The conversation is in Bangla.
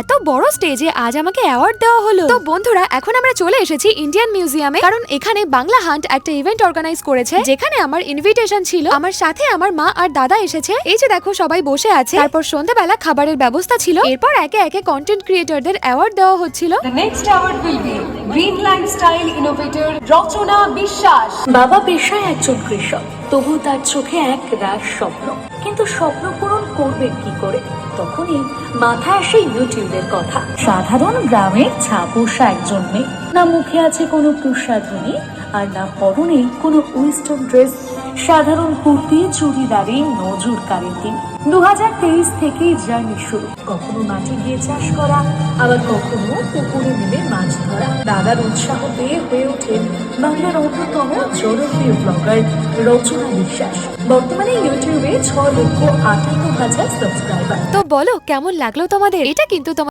এত বড় স্টেজে আজ আমাকে অ্যাওয়ার্ড দেওয়া হলো। তো বন্ধুরা এখন আমরা চলে এসেছি ইন্ডিয়ান মিউজিয়ামে কারণ এখানে বাংলা হান্ট একটা ইভেন্ট অর্গানাইজ করেছে। যেখানে আমার ইনভিটেশন ছিল। আমার সাথে আমার মা আর দাদা এসেছে। এই যে দেখো সবাই বসে আছে। তারপর সন্ধ্যাবেলা খাবারের ব্যবস্থা ছিল। এরপর একে একে কন্টেন্ট ক্রিয়েটরদের অ্যাওয়ার্ড দেওয়া হচ্ছিল। Next award will be Green Lifestyle Innovator Rachana Bishas. বাবা পেশায় একজন কৃষক। তবু তার চোখে এক রাস স্বপ্ন। কিন্তু স্বপ্ন পূরণ করবে কি করে? তখনই মাথায় আসে ইউটিউবের কথা। সাধারণ গ্রামের ছাপোষা একজন মেয়ে। না মুখে আছে কোনো প্রসাধনী আর না পরনে কোনো ওয়েস্টার্ন ড্রেস সাধারণ কুর্তি, চুড়িদারে, নজর কাড়েন তিনি দু হাজার তেইশ থেকেই জার্নি শুরু। কখনো মাঠে গিয়ে চাষ করা, আবার কখনো পুকুরে নেমে মাছ ধরা। দাদার উৎসাহ পেয়ে হয়ে ওঠেন বাংলার অন্যতম জনপ্রিয় ব্লগার রচনা বিশ্বাস। বর্তমানে ইউটিউবে ছ লক্ষ আটান্ন হাজার সাবস্ক্রাইবার তো বলো, কেমন লাগল তোমাদের? এটা কিন্তু তোমার